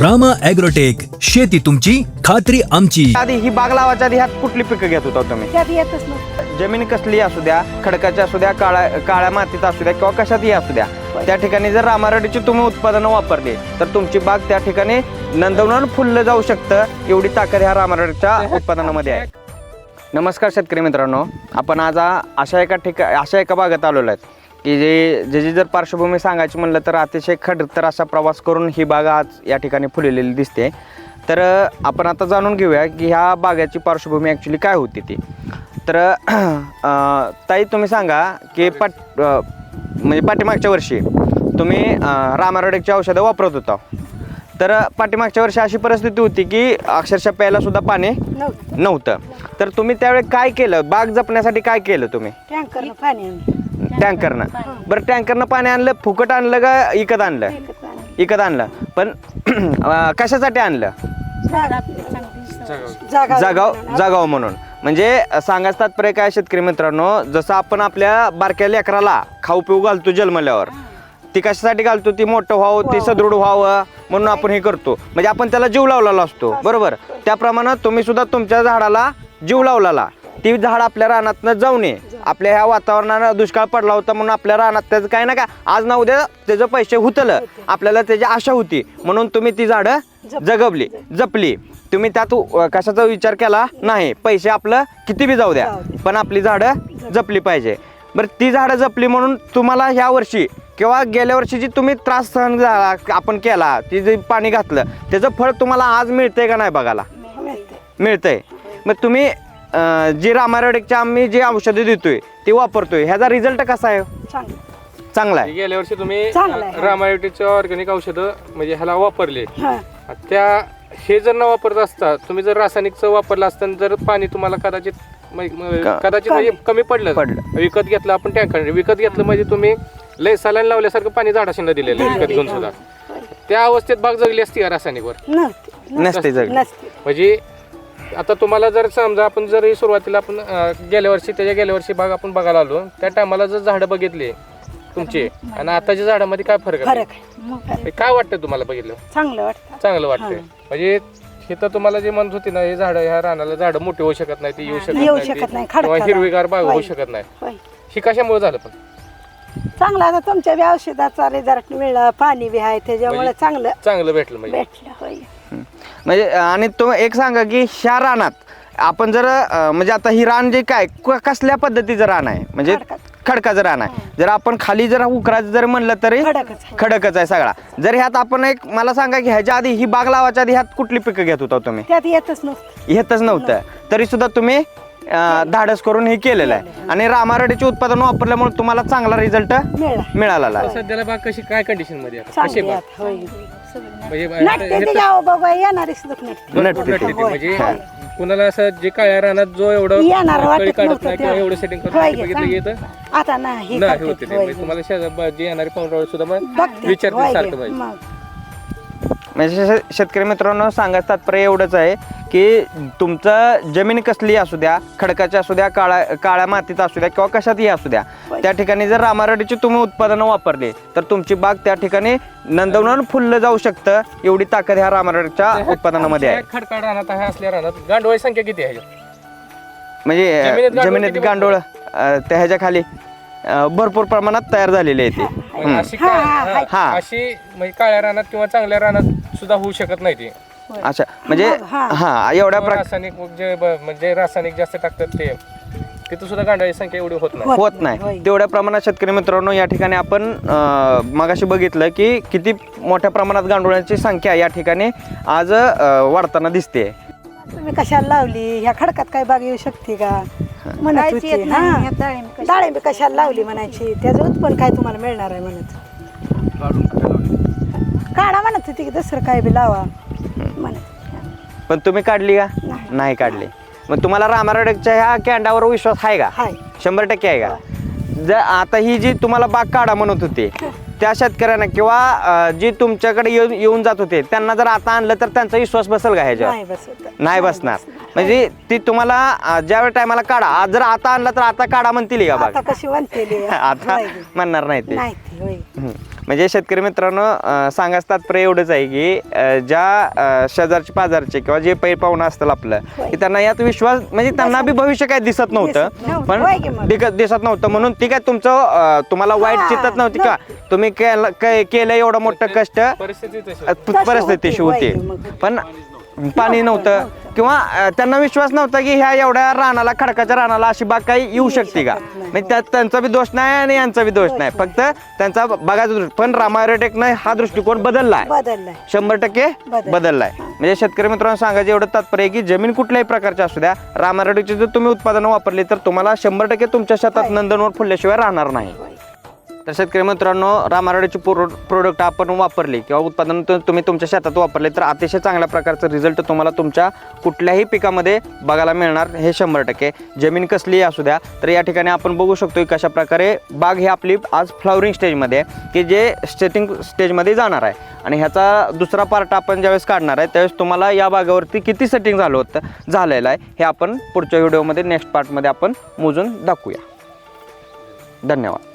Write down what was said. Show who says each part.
Speaker 1: Rama agrotech शेती तुमची खात्री आमची.
Speaker 2: आधी ही बाग लावायच्या आधी ह्यात कुठली पिकं घेत होता तुम्ही?
Speaker 3: त्यात येतच नव्हतं.
Speaker 2: जमीन कसली असू द्या खडकाची असू द्या काळ्या काळ्या मातीत असू द्या किंवा कशातही असू द्या. त्या ठिकाणी जर रामारडीची तुम्ही उत्पादनं वापरली तर तुमची बाग त्या ठिकाणी नंदवणार फुललं जाऊ शकतं. एवढी ताकद ह्या रामारडीच्या उत्पादनामध्ये आहे. नमस्कार शेतकरी मित्रांनो आपण आज आ- अशा एका ठिका अशा एका भागात आलेलो आहेत. की जे ज्याची जर पार्श्वभूमी सांगायची म्हणलं तर अतिशय खडतर असा प्रवास करून ही बाग आज या ठिकाणी फुललेली दिसते. तर आपण आता जाणून घेऊया की ह्या बागाची पार्श्वभूमी ॲक्च्युली काय होती ती. तर ताई तुम्ही सांगा की पाट म्हणजे पाठीमागच्या वर्षी तुम्ही रामारोडेकची औषधं वापरत होता. तर पाठीमागच्या वर्षी अशी परिस्थिती होती की अक्षरशः प्यायला सुद्धा पाणी
Speaker 3: नव्हतं.
Speaker 2: तर तुम्ही त्यावेळी काय केलं? बाग जपण्यासाठी काय केलं तुम्ही?
Speaker 3: टँकरनं पाणी
Speaker 2: टँकरनं. बरं टँकरनं पाणी आणलं फुकट आणलं का इकत आणलं? इकत आणलं. पण कशासाठी आणलं? जागाव जागाव म्हणून. म्हणजे अं, सांगायचं तात्पर्य काय शेतकरी मित्रांनो जसं आपण आपल्या बारक्या लेकराला खाऊ पिऊ घालतो जन्मल्यावर ती कशासाठी घालतो? ती मोठं व्हावं ती सदृढ व्हावं म्हणून आपण हे करतो. म्हणजे आपण त्याला जीव लावलेला असतो. बरोबर? त्याप्रमाणे तुम्ही सुद्धा तुमच्या झाडाला जीव लावलेला. ती झाड आपल्या रानातनं जाऊ नये आपल्या ह्या वातावरणानं दुष्काळ पडला होता म्हणून आपल्या रानात त्याचं काय ना काय आज ना उद्या त्याचं पैसे हुतलं. आपल्याला त्याची आशा होती. म्हणून तुम्ही ती झाडं जगवली जपली. तुम्ही त्यात कशाचा विचार केला? नाही. पैसे आपलं किती बी जाऊ द्या. पण आपली झाडं जपली पाहिजे. बरं ती झाडं जपली म्हणून तुम्हाला ह्या वर्षी किंवा गेल्या वर्षी जी तुम्ही त्रास सहन झाला आपण केला ती जे पाणी घातलं त्याचं फळ तुम्हाला आज मिळतंय का नाही बघायला?
Speaker 3: मिळते.
Speaker 2: मिळतंय. मग तुम्ही जी रामारोडेकच्या आम्ही जी औषधं देतोय ती वापरतोय. ह्याचा रिझल्ट कसा आहे?
Speaker 3: चांगलं.
Speaker 2: चांगला आहे.
Speaker 4: गेल्या वर्षी तुम्ही
Speaker 3: चांगलं आहे.
Speaker 4: ऑर्गॅनिक औषधं म्हणजे ह्याला वापरले.
Speaker 3: हा.
Speaker 4: त्या हे जर न वापरत असता तुम्ही जर रासायनिकचं वापरलं असतं जर पाणी तुम्हाला कदाचित म्हणजे- म्हणजे
Speaker 2: क-
Speaker 4: कदाचित म्हणजे कमी. पडलं
Speaker 2: पडलं.
Speaker 4: विकत घेतलं आपण टँकर विकत घेतलं म्हणजे तुम्ही लय सलाईन लावल्यासारखं पाणी झाडाशीनं दिलेलं आहे विकत घेऊन सुद्धा. त्या अवस्थेत बाग जगली असती का रासायनिकवर?
Speaker 2: नसते.
Speaker 4: म्हणजे आता तुम्हाला जर समजा आपण जर ही सुरुवातीला आपण अं, गेल्या वर्षी त्याच्या गेल्या वर्षी बाग आपण बघायला आलो त्या टायमाला जर झाडं बघितली तुमचे आणि आताच्या झाडामध्ये काय फरक आहे?
Speaker 3: फरक आहे.
Speaker 4: हे काय वाटतं तुम्हाला बघितलं?
Speaker 3: चांगलं वाटतं.
Speaker 4: चांगलं वाटतंय. म्हणजे हे तर तुम्हाला जे म्हणत होती ना हे झाड ह्या रानाला झाडं मोठे होऊ शकत नाही ते येऊ शकत
Speaker 3: येऊ
Speaker 4: नाही
Speaker 3: शकत
Speaker 4: ते-
Speaker 3: नाही, खडकाला.
Speaker 4: किंवा हिरवीगार बाग होऊ
Speaker 3: होय.
Speaker 4: शकत नाही.
Speaker 3: होय.
Speaker 4: ही कशामुळे झालं पण?
Speaker 3: चांगलं आता तुमच्या बी औषधाचा रिझल्ट मिळला पाणी बी आहे त्याच्यामुळे चांगलं
Speaker 4: चांगलं भेटलं म्हणजे.
Speaker 3: भेटलं होय.
Speaker 2: म्हणजे आणि तो एक सांगा की ह्या रानात आपण जर अं, म्हणजे आता ही रान जे काय क- कसल्या पद्धतीचं रान आहे? म्हणजे
Speaker 3: खडकाचं.
Speaker 2: खडकाचं रान आहे. जर आपण खाली जर उकरायचं जर म्हणलं तरी
Speaker 3: खडकच आहे.
Speaker 2: खडकच आहे सगळा. जर ह्यात आपण एक मला सांगा की ह्याच्या आधी ही बाग लावायच्या आधी ह्यात कुठली पिकं घेत होता तुम्ही?
Speaker 3: त्यात येतच नव्हतं.
Speaker 2: येतच नव्हतं. तरी सुद्धा तुम्ही अं, धाडस करून हे केलेलं आहे. आणि रामारडीचे उत्पादन वापरल्यामुळे तुम्हाला चांगला रिझल्ट
Speaker 3: मिळाला.
Speaker 2: आहे.
Speaker 4: सध्याला बाग कशी काय कंडिशनमध्ये आहे? कशी
Speaker 3: चांगली
Speaker 4: बाग
Speaker 3: आता, होय.
Speaker 4: म्हणजे
Speaker 3: नटते ते
Speaker 4: तर-
Speaker 3: जावं बघा येणारीच दुख नटते
Speaker 2: नट
Speaker 4: कुठलं ठिकाण?
Speaker 3: होय,
Speaker 4: म्हणजे
Speaker 3: होय.
Speaker 4: कुणाला असं जे काळ्या रानात जो एवढं
Speaker 3: येणार वाटत
Speaker 4: काढत
Speaker 3: नव्हतं
Speaker 4: नाही किंवा. एवढं सेटिंग करत
Speaker 3: होय,
Speaker 4: नाही बघितलं की
Speaker 3: सांग.
Speaker 4: येतं?
Speaker 3: आता नाही
Speaker 4: होते ते.
Speaker 3: होय,
Speaker 4: म्हणजे तुम्हाला शेजार जे येणारे पाहुणराव सुद्धा मग
Speaker 3: बघते,
Speaker 4: विचारतील
Speaker 3: होय,
Speaker 4: सारखं पाहिजे
Speaker 3: मग.
Speaker 2: म्हणजे शे- शेतकरी मित्रांनो सांगायचं तात्पर्य एवढंच आहे की तुमचं जमीन कसली असू द्या खडकाची असू द्या काळ्या काळ्या मातीत असू द्या किंवा कशातही असू द्या त्या ठिकाणी जर रामारडीची तुम्ही उत्पादनं वापरली तर तुमची बाग त्या ठिकाणी नंदवणार फुललं जाऊ शकतं एवढी ताकद ह्या रामारडीच्या उत्पादनामध्ये आहे.
Speaker 4: खडकाळ आहे असल्या रानात गांडोळी संख्या किती आहे?
Speaker 2: म्हणजे
Speaker 4: जमिनीत गांडूळ
Speaker 2: जमिनीत
Speaker 4: किती
Speaker 2: गांडूळ अं, त्या ह्याच्या खाली. अं, भरपूर प्रमाणात तयार झालेली आहे ती.
Speaker 4: म्हणजे अशी
Speaker 3: हा,
Speaker 4: काय-
Speaker 3: हा,
Speaker 4: हा,
Speaker 2: हा.
Speaker 4: अशी म्हणजे काळ्या रानात किंवा चांगल्या रानात सुद्धा होऊ शकत नाही ती.
Speaker 2: अच्छा म्हणजे
Speaker 3: हा.
Speaker 2: हा. एवढ्या प्रकार
Speaker 4: रासायनिक जे ब- म्हणजे रासायनिक जास्त टाकतात ते तिथं सुद्धा गांडळी संख्या एवढी होत नाही.
Speaker 2: होत नाही तेवढ्या प्रमाणात शेतकरी मित्रांनो या ठिकाणी आपण अं, मगाशी बघितलं की किती मोठ्या प्रमाणात गांडुळांची संख्या या ठिकाणी आज अं, वाढताना दिसते.
Speaker 3: तुम्ही कशाला लावली? ह्या खडकात काय बाग येऊ शकते का? म्हणत
Speaker 5: काहीच
Speaker 3: होती
Speaker 5: येत नाही,
Speaker 3: हा.
Speaker 5: ह्या डाळिंब कशाला-
Speaker 3: डाळिंब कशाला लावली म्हणायची? त्याचं उत्पन्न काय तुम्हाला मिळणार आहे म्हणत. काढा म्हणत होती की दुसरं काय बी लावा. म्हणत.
Speaker 2: पण तुम्ही काढली का? नाही. काढली. मग तुम्हाला रामारडच्या ह्या कॅन्डावर विश्वास आहे का?
Speaker 3: हाय.
Speaker 2: शंभर टक्के आहे का? जर आता ही जी तुम्हाला बाग काढा म्हणत होते त्या शेतकऱ्यांना किंवा अं, जी तुमच्याकडे येऊन येऊन जात होते त्यांना जर आता आणलं तर त्यांचा विश्वास बसेल का ह्याच्यावर?
Speaker 3: नाही बसत.
Speaker 2: नाही बसणार. म्हणजे ती तुम्हाला अं, ज्यावेळी टायमाला काढा आज जर आता आणला तर आता काढा म्हणतील का बाग
Speaker 3: आता कशी म्हणतेली
Speaker 2: आता म्हणणार नाही ते
Speaker 3: नाही ती होय
Speaker 2: हम्म. म्हणजे शेतकरी मित्रांनो अं, सांगायचं तात्पर्य एवढंच आहे की अं, ज्या अं, शेजारचे पाजारचे किंवा जे पै पाहुणं असतं आपलं
Speaker 3: होय.
Speaker 2: की त्यांना यात विश्वास म्हणजे त्यांना बी भविष्य काय दिसत
Speaker 3: दिसत
Speaker 2: नव्हतं
Speaker 3: नव्हतं.
Speaker 2: पण
Speaker 3: होय की मग.
Speaker 2: दिक- दिसत नव्हतं म्हणून ती काय तुमचं अं, तुम्हाला वाईट
Speaker 3: हा,
Speaker 2: चिंतत नव्हती का तुम्ही केलं काय- केलं एवढं मोठं कष्ट
Speaker 4: परिस्थिती तशी
Speaker 3: होती, मग.
Speaker 2: पण पाणी नव्हतं किंवा अ, त्यांना विश्वास नव्हता की ह्या एवढ्या रानाला खडकाच्या रानाला अशी बाग काही येऊ शकते का?
Speaker 3: नाही,
Speaker 2: म्हणजे त्यात त्यांचा बी दोष नाही आणि यांचा बी दोष नाही. फक्त त्यांचा बघायचा दृष्टी पण रामायटेकनं हा दृष्टिकोन बदललाय.
Speaker 3: बदललाय.
Speaker 2: शंभर टक्के
Speaker 3: बदल.
Speaker 2: बदललाय. म्हणजे शेतकरी मित्रांनो सांगायचं एवढं तात्पर्य आहे की जमीन कुठल्याही प्रकारची असू द्या रामायटेकची जर तुम्ही उत्पादनं वापरली तर तुम्हाला शंभर टक्के तुमच्या शेतात नंदनवर फुलल्याशिवाय राहणार नाही. तर शेतकरी मित्रांनो रामारडीची प्रोडक्ट आपण वापरले किंवा उत्पादन तुम्ही तुमच्या शेतात वापरले तर अतिशय चांगल्या प्रकारचं रिझल्ट तुम्हाला तुमच्या कुठल्याही पिकामध्ये बघायला मिळणार हे शंभर टक्के. जमीन कसलीही असू द्या तर या ठिकाणी आपण बघू शकतो की कशा प्रकारे बाग ही आपली आज फ्लॉवरिंग स्टेजमध्ये आहे की जे स्टेटिंग स्टेजमध्ये जाणार आहे. आणि ह्याचा दुसरा पार्ट आपण ज्यावेळेस काढणार आहे त्यावेळेस तुम्हाला या बागावरती किती सेटिंग झालं होतं झालेलं आहे हे आपण पुढच्या व्हिडिओमध्ये नेक्स्ट पार्टमध्ये आपण मोजून दाखवूया. धन्यवाद.